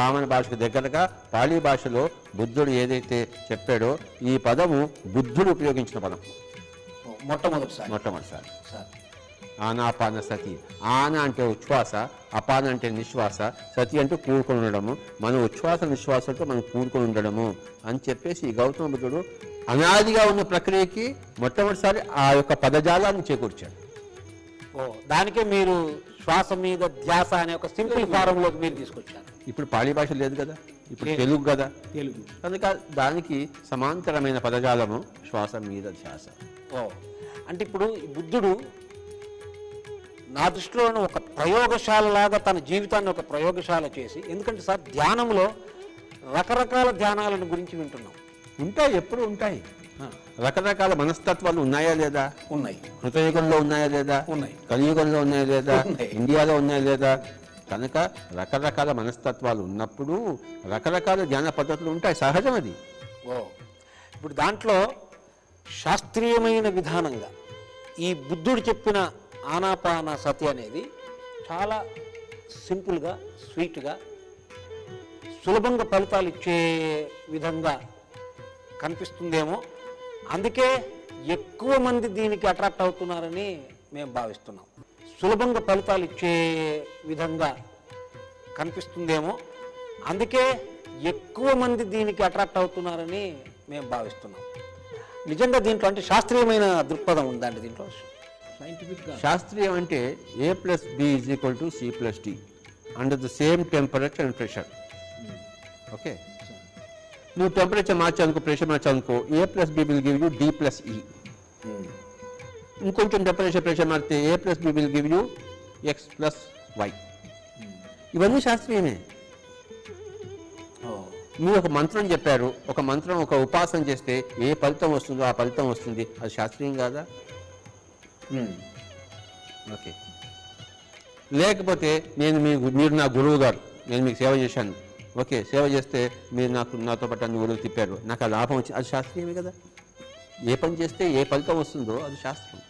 Common భాషకు దగ్గరగా పాళీ భాషలో బుద్ధుడు ఏదైతే చెప్పాడో ఈ పదము బుద్ధుడు ఉపయోగించిన పదం. మొట్టమొదటిసారి. మొట్టమొదటిసారి. సార్. ఆనాపాన సతి. ఆన అంటే ఉచ్ఛ్వాస అపాన అంటే నిశ్వాస సతి అంటే కూడుకొని ఉండడము. మన ఉచ్ఛ్వాస నిశ్వాసంతో మనం కూడుకొని ఉండడము అని చెప్పేసి ఈ గౌతమ బుద్ధుడు అనాదిగా ఉన్న ప్రక్రియకి మొట్టమొదటిసారి ఆ యొక్క పదజాలాన్ని చేకూర్చాడు. దానికే మీరు శ్వాస మీద ధ్యాస అనే ఒక సింపుల్ ఫారంలోకి మీరు తీసుకొచ్చారు ఇప్పుడు పాళీ భాష లేదు కదా? ఇప్పుడు. తెలుగు కదా? తెలుగు. కనుక దానికి సమాంతరమైన పదజాలము శ్వాస మీద ధ్యాస. ఓ. అంటే ఇప్పుడు బుద్ధుడు నా దృష్టిలోనే ఒక ప్రయోగశాలలాగా తన జీవితాన్ని ఒక ప్రయోగశాల చేసి ఎందుకంటే సార్ ధ్యానంలో రకరకాల ధ్యానాలను గురించి వింటున్నాం. ఉంటాయి ఎప్పుడు ఉంటాయి. రకరకాల మనస్తత్వాలు ఉన్నాయా లేదా? ఉన్నాయి. కృతయుగంలో ఉన్నాయా లేదా? ఉన్నాయి. కలియుగంలో ఉన్నాయా లేదా. ఇండియాలో ఉన్నాయా లేదా? కనుక రకరకాల మనస్తత్వాలు ఉన్నప్పుడు రకరకాల ధ్యాన పద్ధతులు ఉంటాయి. సహజం అది. ఓ. ఇప్పుడు దాంట్లో శాస్త్రీయమైన విధానంగా ఈ బుద్ధుడు చెప్పిన ఆనాపాన సతి అనేది చాలా సింపుల్గా స్వీట్గా సులభంగా ఫలితాలు ఇచ్చే విధంగా కనిపిస్తుందేమో. అందుకే ఎక్కువ మంది దీనికి అట్రాక్ట్ అవుతున్నారని మేము భావిస్తున్నాం. సులభంగా ఫలితాలు ఇచ్చే విధంగా కనిపిస్తుందేమో అందుకే ఎక్కువ మంది దీనికి అట్రాక్ట్ అవుతున్నారని మేము భావిస్తున్నాం. నిజంగా దీంట్లో అంటే శాస్త్రీయమైన దృక్పథం ఉందండి దీంట్లో. సైంటిఫిక్గా శాస్త్రీయం అంటే A plus B is equal to C plus D under the same temperature and pressure okay నువ్వు టెంపరేచర్ మార్చాలనుకో pressure మార్చాలనుకో A plus B will give you D plus E ఇంకొంచెం టెంపరేచర్ ప్రెషర్ మారితే A plus B will give you X plus Y ఇవన్నీ శాస్త్రీయమే. మీరు ఒక మంత్రం చెప్పారు ఒక మంత్రం ఒక ఉపాసన చేస్తే ఏ ఫలితం వస్తుందో ఆ ఫలితం వస్తుంది. అది శాస్త్రీయం కాదా? ఓకే. లేకపోతే నేను మీ మీరు నా గురువు గారు నేను మీకు సేవ చేశాను. ఓకే సేవ చేస్తే మీరు నాకు నాతో పాటు అన్ని ఊళ్ళకి తిప్పారు. నాకు ఆ లాభం వచ్చింది అది శాస్త్రీయమే కదా. ఏ పని చేస్తే ఏ ఫలితం వస్తుందో అది శాస్త్రం.